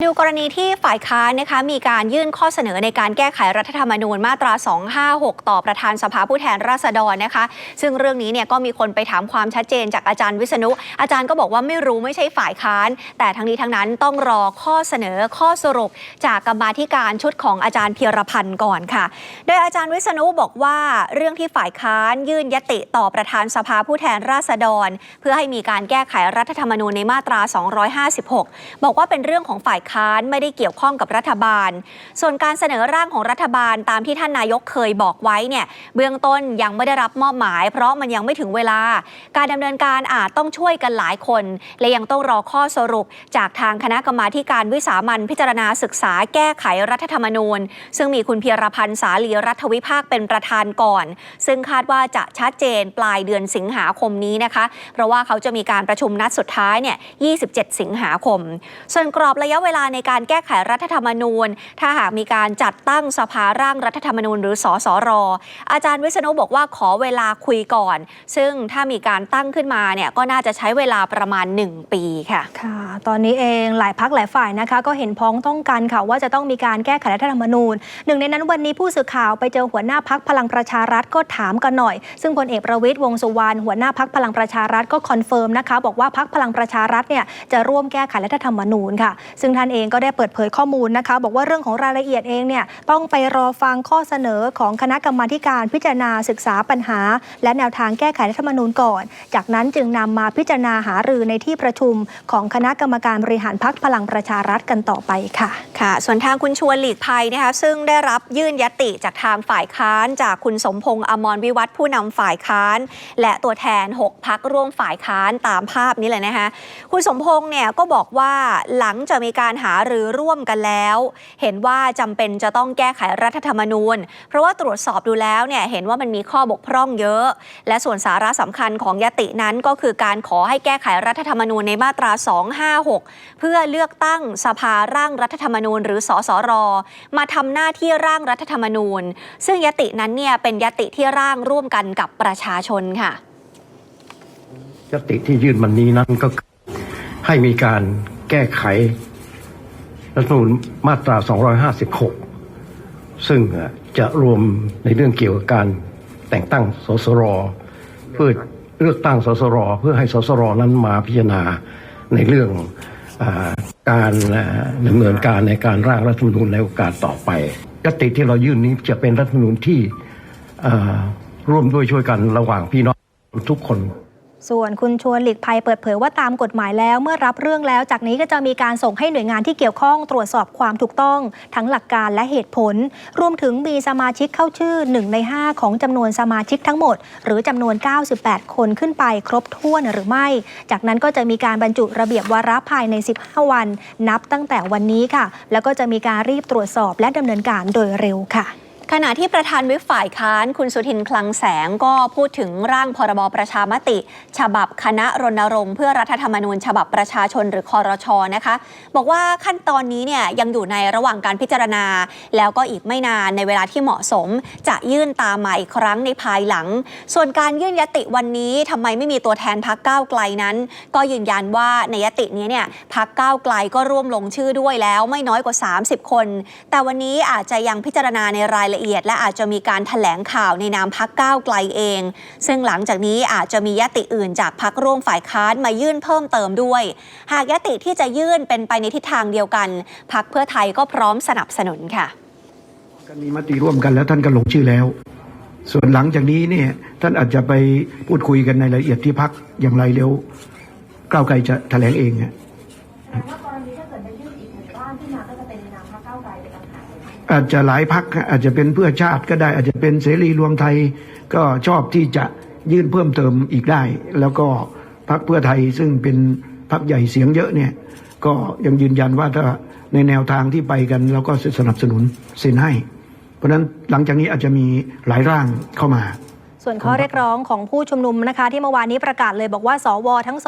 ดูกรณีที่ฝ่ายค้านนะคะมีการยื่นข้อเสนอในการแก้ไขรัฐธรรมนูญมาตรา 256 ต่อประธานสภาผู้แทนราษฎรนะคะ ซึ่งเรื่องนี้เนี่ยก็มีคนไปถามความชัดเจนจากอาจารย์วิษณุ อาจารย์ก็บอกว่าไม่รู้ไม่ใช่ฝ่ายค้าน แต่ทั้งนี้ทั้งนั้นต้องรอข้อเสนอข้อสรุป จากกรรมาธิการชุดของอาจารย์เพียรพันธ์ก่อนค่ะ โดยอาจารย์วิษณุบอกว่าเรื่องที่ฝ่ายค้านยื่นยติต่อประธานสภาผู้แทนราษฎร เพื่อให้มีการแก้ไขรัฐธรรมนูญในมาตรา 256 บอกว่าเป็นเรื่องของฝ่ายค้านไม่ได้เกี่ยวข้องกับรัฐบาล ส่วนการเสนอร่างของรัฐบาลตามที่ท่านนายกเคยบอกไว้เนี่ยเบื้องต้นยังไม่ได้รับมอบหมาย เพราะมันยังไม่ถึงเวลา การดำเนินการอาจต้องช่วยกันหลายคน และยังต้องรอข้อสรุป จากทางคณะกรรมาธิการวิสามันพิจารณาศึกษาแก้ไขรัฐธรรมนูญ ซึ่งมีคุณเพียรพันธ์สาลีรัฐวิภาคเป็นประธานก่อน ซึ่งคาดว่าจะชัดเจนปลายเดือนสิงหาคมนี้นะคะ เพราะว่าเขาจะมีการประชุมนัดสุดท้ายเนี่ย 27 สิงหาคม ส่วนกรอบระยะเวลาในการแก้ไขรัฐธรรมนูญ ถ้าหากมีการจัดตั้งสภาร่างรัฐธรรมนูญ หรือสสรอาจารย์วิษณุบอกว่าขอเวลาคุยก่อน ซึ่งถ้ามีการตั้งขึ้นมาเนี่ยก็น่าจะใช้เวลาประมาณ 1 ปีค่ะค่ะ ตอนนี้เองหลายพักหลายฝ่ายนะคะก็เห็นพ้องต้องกันค่ะว่าจะต้องมีการแก้ไขรัฐธรรมนูญ หนึ่งในนั้นวันนี้ผู้สื่อข่าวไปเจอหัวหน้าพักพลังประชารัฐก็ถามกันหน่อย ซึ่งพลเอกประวิตยวงสุวรรณหัวหน้าพักพลังประชารัฐก็คอนเฟิร์มนะคะบอกว่าพักพลังประชารัฐเนี่ยจะร่วมแก้ไขรัฐธรรมนูญค่ะ ซึ่งท่านเองก็ได้เปิดเผยข้อมูลนะคะ บอกว่าเรื่องของรายละเอียดเองเนี่ยต้องไปรอฟังข้อเสนอของคณะกรรมาการพิจารณาศึกษาปัญหา และแนวทางแก้ไขรัฐธรรมนูญก่อน จากนั้นจึงนำมาพิจารณาหารือในที่ประชุมของคณะกรรมการบริหารพักพลังประชารัฐกันต่อไปค่ะค่ะ ส่วนทางคุณชวนหลีกภัยนะคะซึ่งได้รับยื่นยติจากทางฝ่ายค้านจากคุณสมพงษ์อมรวิวัฒผู้นำฝ่ายค้าน และตัวแทน 6 พักร่วมฝ่ายค้านตามภาพนี้เลยนะคะคุณสมพงษ์เนี่ยก็บอกว่าหลังจากมีการหารือร่วมกันแล้ว เห็นว่าจำเป็นจะต้องแก้ไขรัฐธรรมนูญ เพราะว่าตรวจสอบดูแล้วเนี่ยเห็นว่ามันมีข้อบกพร่องเยอะ และส่วนสาระสำคัญของยตินั้นก็คือการขอให้แก้ไขรัฐธรรมนูญในมาตรา 256 เพื่อเลือกตั้งสภาร่างรัฐธรรมนูญ หรือสสร มาทำหน้าที่ร่างรัฐธรรมนูญ ซึ่งยตินั้นเนี่ยเป็นยติที่ร่างร่วมกันกับประชาชนค่ะยติที่ยื่นวันนี้นั้นก็ให้มีการแก้ไข รัฐธรรมนูญมาตรา 256 ซึ่งจะรวมในเรื่องเกี่ยวกับการแต่งตั้งสสรเพื่อเลือกตั้งสสรเพื่อให้สสรนั้นมาพิจารณาในเรื่องอการอ่าดำเนินการในการร่างรัฐธรรมนูญในโอกาสต่อไปยติที่เรายื่นนี้จะเป็นรัฐธรรมนูญที่ร่วมด้วยช่วยกันระหว่างพี่น้องทุกคน ส่วนคุณชวนหลีกภัยเปิดเผยว่าตามกฎหมายแล้ว เมื่อรับเรื่องแล้ว จากนี้ก็จะมีการส่งให้หน่วยงานที่เกี่ยวข้องตรวจสอบความถูกต้อง ทั้งหลักการและเหตุผล รวมถึงมีสมาชิกเข้าชื่อ 1 ใน 5 ของจำนวนสมาชิกทั้งหมด หรือจำนวน 98 คนขึ้นไปครบถ้วนหรือไม่ จากนั้นก็จะมีการบรรจุระเบียบวาระภายใน 15 วัน นับตั้งแต่วันนี้ค่ะ แล้วก็จะมีการรีบตรวจสอบและดำเนินการโดยเร็วค่ะ ขณะที่ประธานวิปฝ่ายค้านคุณสุทินคลังแสงก็พูดถึงร่างพรบประชามติ ฉบับคณะรณรงค์เพื่อรัฐธรรมนูญ ฉบับประชาชนหรือคอรชนะคะ บอกว่าขั้นตอนนี้เนี่ยยังอยู่ในระหว่างการพิจารณา แล้วก็อีกไม่นานในเวลาที่เหมาะสม จะยื่นตามมาอีกครั้งในภายหลัง ส่วนการยื่นยติวันนี้ทำไมไม่มีตัวแทนพักก้าวไกลนั้น ก็ยืนยันว่าในยตินี้เนี่ยพักก้าวไกลก็ร่วมลงชื่อด้วยแล้วไม่น้อยกว่า 30 คน แต่วันนี้อาจจะยังพิจารณาในรายละเอียด และอาจจะมีการแถลงข่าวในนามพักก้าวไกลเอง ซึ่งหลังจากนี้อาจจะมียติอื่นจากพักร่วมฝ่ายค้านมายื่นเพิ่มเติมด้วย หากยติที่จะยื่นเป็นไปในทิศทางเดียวกัน พักเพื่อไทยก็พร้อมสนับสนุนค่ะก็มีมติร่วมกันแล้วท่านก็ลงชื่อแล้ว ส่วนหลังจากนี้เนี่ยท่านอาจจะไปพูดคุยกันในรายละเอียดที่พักอย่างไรเร็วก้าวไกลจะแถลงเองอะว่ากรณีถ้าเกิด อาจจะหลายพักอาจจะเป็นเพื่อชาติก็ได้ อาจจะเป็นเสรีรวมไทยก็ชอบที่จะยื่นเพิ่มเติมอีกได้ แล้วก็พักเพื่อไทยซึ่งเป็นพักใหญ่เสียงเยอะเนี่ยก็ยังยืนยันว่าถ้าในแนวทางที่ไปกันเราก็สนับสนุนเซ็นให้ เพราะฉะนั้นหลังจากนี้อาจจะมีหลายร่างเข้ามา ส่ส่วนข้อเรียกร้องของผู้ชุมนุมนะคะ ที่เมื่อวานนี้ประกาศเลยบอกว่า สวทั้ง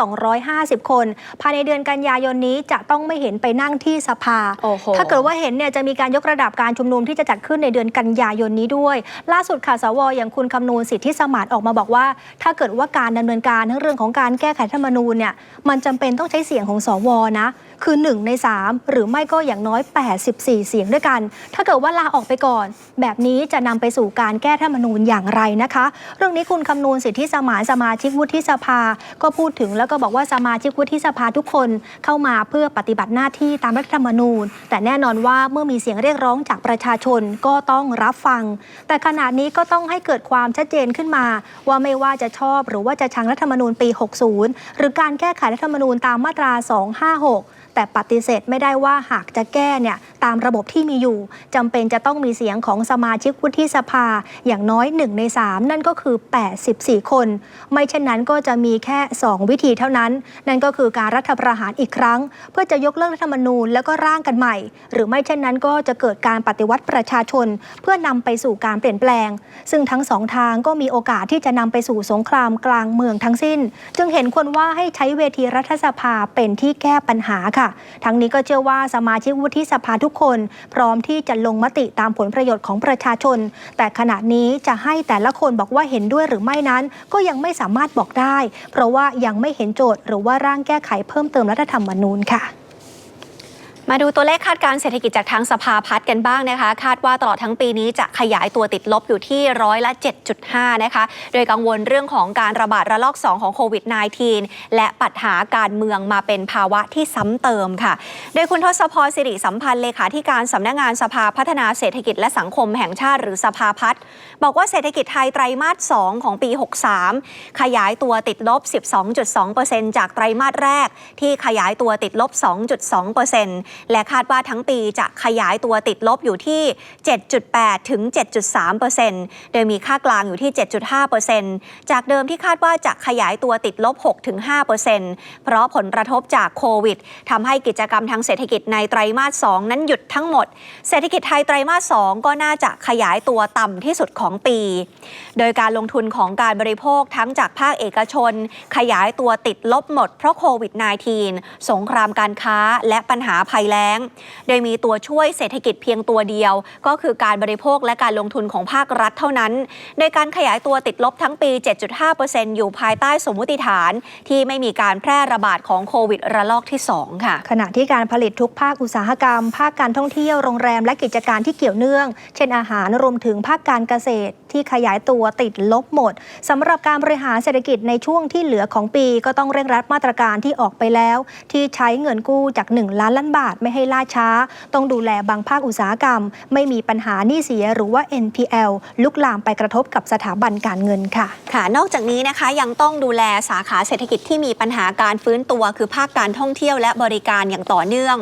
250 คน ภายในเดือนกันยายนนี้จะต้องไม่เห็นไปนั่งที่สภาโอ้โหถ้าเกิดว่าเห็นเนี่ยจะมีการยกระดับการชุมนุมที่จะจัดขึ้นในเดือนกันยายนนี้ด้วย ล่าสุดค่ะสวอย่างคุณคำนูนสิทธิสมานออกมาบอกว่า ถ้าเกิดว่าการดำเนินการทั้งเรื่องของการแก้ไขรัฐธรรมนูญเนี่ยมันจำเป็นต้องใช้เสียงของสวนะคือ 1 ใน 3 หรือไม่ก็อย่างน้อย 84 เสียงด้วยกัน ถ้าเกิดว่าลาออกไปก่อน แบบนี้จะนำไปสู่การแก้รัฐธรรมนูญอย่างไรนะคะเรื่องนี้คุณคำนูนสิทธิสมานสมาชิกวุฒิสภา ก็พูดถึงแล้วก็บอกว่าสมาชิกวุฒิสภาทุกคนเข้ามาเพื่อปฏิบัติหน้าที่ตามรัฐธรรมนูญ แต่แน่นอนว่าเมื่อมีเสียงเรียกร้องจากประชาชนก็ต้องรับฟัง แต่ขณะนี้ก็ต้องให้เกิดความชัดเจนขึ้นมา ว่าไม่ว่าจะชอบหรือว่าจะชังรัฐธรรมนูญปี 60 หรือการแก้ไขรัฐธรรมนูญตามมาตรา 256 แต่ปฏิเสธไม่ได้ว่าหากจะแก้เนี่ยตามระบบที่มีอยู่จำเป็นจะต้องมีเสียงของสมาชิกวุฒิสภาอย่างน้อย 1 ใน 3 นั่นก็คือ 84 คน ไม่เช่นนั้นก็จะมีแค่ 2 วิธีเท่านั้น นั่นก็คือการรัฐประหารอีกครั้ง เพื่อจะยกเลิกรัฐธรรมนูญแล้วก็ร่างกันใหม่ หรือไม่เช่นนั้นก็จะเกิดการปฏิวัติประชาชน เพื่อนำไปสู่การเปลี่ยนแปลง ซึ่งทั้งสองทางก็มีโอกาสที่จะนำไปสู่สงครามกลางเมืองทั้งสิ้น จึงเห็นควรว่าให้ใช้เวทีรัฐสภาเป็นที่แก้ปัญหาค่ะทั้งนี้ก็เชื่อว่าสมาชิกวุฒิสภาทุกคน พร้อมที่จะลงมติตามผลประโยชน์ของประชาชน แต่ขณะนี้จะให้แต่ละคนบอกว่าเห็นด้วยหรือไม่นั้น ก็ยังไม่สามารถบอกได้ เพราะว่ายังไม่เห็นโจทย์หรือว่าร่างแก้ไขเพิ่มเติมรัฐธรรมนูญค่ะ มาดูตัวเลขคาดการณ์เศรษฐกิจจากทางสภาพัฒน์กันบ้างนะคะ คาดว่าตลอดทั้งปีนี้จะขยายตัวติดลบอยู่ที่ร้อยละ 7.5 นะคะ โดยกังวลเรื่องของการระบาดระลอก 2 ของโควิด -19 และปัญหาการเมืองมาเป็นภาวะที่ซ้ำเติมค่ะ โดยคุณทศพรสิริสัมพันธ์เลขาธิการสำนักงานสภาพัฒนาเศรษฐกิจและสังคมแห่งชาติหรือสภาพัฒน์บอกว่าเศรษฐกิจไทยไตรมาส 2 ของปี 63 ขยายตัวติดลบ 12.2%จากไตรมาสแรก ที่ขยายตัวติดลบ 2.2%และคาดว่าทั้งปีจะขยายตัวติดลบอยู่ที่ 7.8 ถึง 7.3%โดยมีค่ากลางอยู่ที่ 7.5 จากเดิมที่คาดว่าจะขยายตัวติดลบ 6 ถึง 5 เพราะผลกระทบจากโควิดทำให้กิจกรรมทางเศรษฐกิจในไตรมาส 2 นั้นหยุดทั้งหมด เศรษฐกิจไทยไตรมาส 2 ก็น่าจะขยายตัวต่ำที่สุดของปี โดยการลงทุนของการบริโภคทั้งจากภาคเอกชน ขยายตัวติดลบหมดเพราะโควิด -19 สงครามการค้าและปัญหาภัยแล้ง โดยมีตัวช่วยเศรษฐกิจเพียงตัวเดียว ก็คือการบริโภคและการลงทุนของภาครัฐเท่านั้น โดยการขยายตัวติดลบทั้งปี 7.5%อยู่ภายใต้สมมติฐาน ที่ไม่มีการแพร่ระบาดของโควิดระลอกที่ 2 ค่ะ ขณะที่การผลิตทุกภาคอุตสาหกรรม ภาคการท่องเที่ยวโรงแรมและกิจการที่เกี่ยวเนื่อง เช่นอาหารรวมถึงภาคการเกษตรที่ขยายตัวติดลบหมดสำหรับการบริหารเศรษฐกิจในช่วงที่เหลือของปี ก็ต้องเร่งรัดมาตรการที่ออกไปแล้ว ที่ใช้เงินกู้จาก 1 ล้านล้านบาทไม่ให้ล่าช้า ต้องดูแลบางภาคอุตสาหกรรม ไม่มีปัญหาหนี้เสียหรือว่า NPL ลุกลามไปกระทบกับสถาบันการเงินค่ะ ค่ะ นอกจากนี้นะคะยังต้องดูแลสาขาเศรษฐกิจที่มีปัญหาการฟื้นตัว คือภาคการท่องเที่ยวและบริการอย่างต่อเนื่อง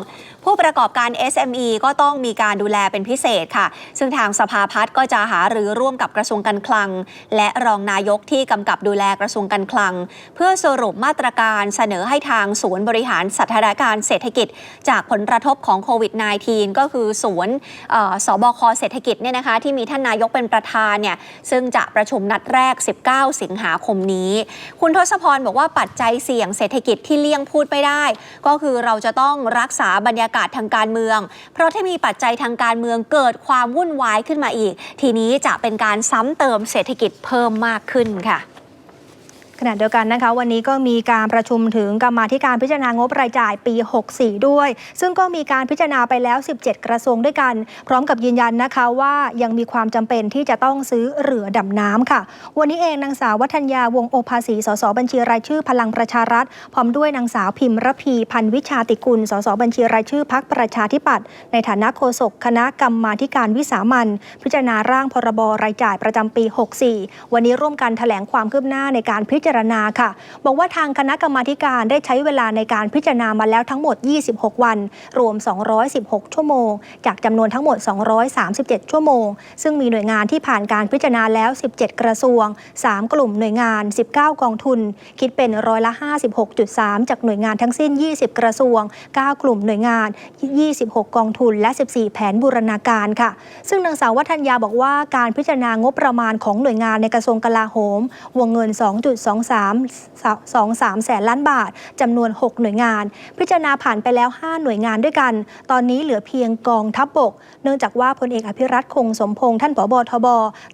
ผู้ประกอบการ SME ก็ต้องมีการดูแลเป็นพิเศษค่ะ ซึ่งทางสภาพัฒน์ก็จะหารือร่วมกับกระทรวงการคลัง และรองนายกที่กำกับดูแลกระทรวงการคลัง เพื่อสรุปมาตรการเสนอให้ทางศูนย์บริหารสถานการณ์เศรษฐกิจ จากผลกระทบของโควิด -19 ก็คือศูนย์สบคเศรษฐกิจเนี่ยนะคะที่มีท่านนายกเป็นประธานเนี่ยซึ่งจะประชุมนัดแรก 19 สิงหาคมนี้ คุณทศพรบอกว่าปัจจัยเสี่ยงเศรษฐกิจที่เลี่ยงพูดไม่ได้ ก็คือเราจะต้องรักษาบรรยากาศทางการเมือง เพราะถ้ามีปัจจัยทางการเมืองเกิดความวุ่นวายขึ้นมาอีก ทีนี้จะเป็นการซ้ำเติมเศรษฐกิจเพิ่มมากขึ้นค่ะ ขณะเดียวกันนะคะวันนี้ก็มีการประชุมถึงกรรมาธิการพิจารณางบรายจ่ายปี 64 ด้วย ซึ่งก็มีการพิจารณาไปแล้ว 17 กระทรวงด้วยกัน พร้อมกับยืนยันนะคะว่ายังมีความจำเป็นที่จะต้องซื้อเรือดำน้ำค่ะ วันนี้เองนางสาววัฒนยาวงโอภาสีสสบัญชีรายชื่อพลังประชารัฐ พร้อมด้วยนางสาวพิมพ์ระพีพันวิชาติกุลสสบัญชีรายชื่อพักประชาธิปัตย์ในฐานะโฆษกคณะกรรมาธิการวิสามันพิจารณาร่างพรบรายจ่ายประจำปี 64 วันนี้ร่วมกันแถลงความคืบหน้าในการพิจจารณาค่ะ บอกว่าทางคณะกรรมาการได้ใช้เวลาในการพิจารณามาแล้วทั้งหมด 26 วัน รวม 216 ชั่วโมง จากจำนวนทั้งหมด 237 ชั่วโมง ซึ่งมีหน่วยงานที่ผ่านการพิจารณาแล้ว 17 กระทรวง 3 กลุ่มหน่วยงาน 19 กองทุน คิดเป็นร้อยละ 56.3 จากหน่วยงานทั้งสิ้น 20 กระทรวง 9 กลุ่มหน่วยงาน 26 กองทุน และ 14 แผนบูรณาการค่ะ ซึ่งนางสาววัฒนยาบอกว่าการพิจารณางบประมาณของหน่วยงานในกระทรวงกลาโหม วงเงิน 2.2 2 3 23แสนล้านบาทจำนวน 6 หน่วยงาน พิจารณาผ่านไปแล้ว 5 หน่วยงานด้วยกัน ตอนนี้เหลือเพียงกองทัพบบก เนื่องจากว่าพลเอกอภิรัตคงสมพงษ์ท่านผบทบ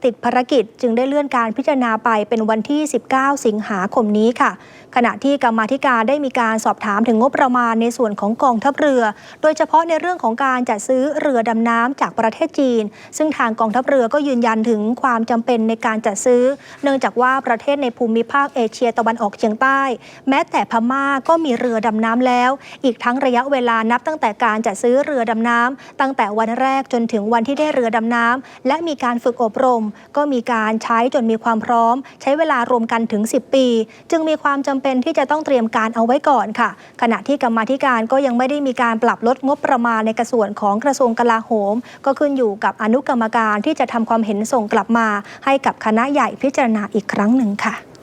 ติดภารกิจจึงได้เลื่อนการพิจารณาไปเป็นวันที่ 19 สิงหาคมนี้ค่ะ ขณะที่กรรมาธิการได้มีการสอบถามถึงงบประมาณในส่วนของกองทัพเรือ โดยเฉพาะในเรื่องของการจัดซื้อเรือดำน้ำจากประเทศจีน ซึ่งทางกองทัพเรือก็ยืนยันถึงความจำเป็นในการจัดซื้อ เนื่องจากว่าประเทศในภูมิภาคเอเชียตะวันออกเฉียงใต้ แม้แต่พม่าก็มีเรือดำน้ำแล้ว อีกทั้งระยะเวลานับตั้งแต่การจัดซื้อเรือดำน้ำตั้งแต่วันแรกจนถึงวันที่ได้เรือดำน้ำและมีการฝึกอบรม ก็มีการใช้จนมีความพร้อม ใช้เวลารวมกันถึง 10 ปี จึงมีความจำเป็นที่จะต้องเตรียมการเอาไว้ก่อนค่ะ ขณะที่กรรมาธิการก็ยังไม่ได้มีการปรับลดงบประมาณในกระส่วนของกระทรวงกลาโหม ก็ขึ้นอยู่กับอนุกรรมการที่จะทำความเห็นส่งกลับมา ให้กับคณะใหญ่พิจารณาอีกครั้งหนึ่งค่ะ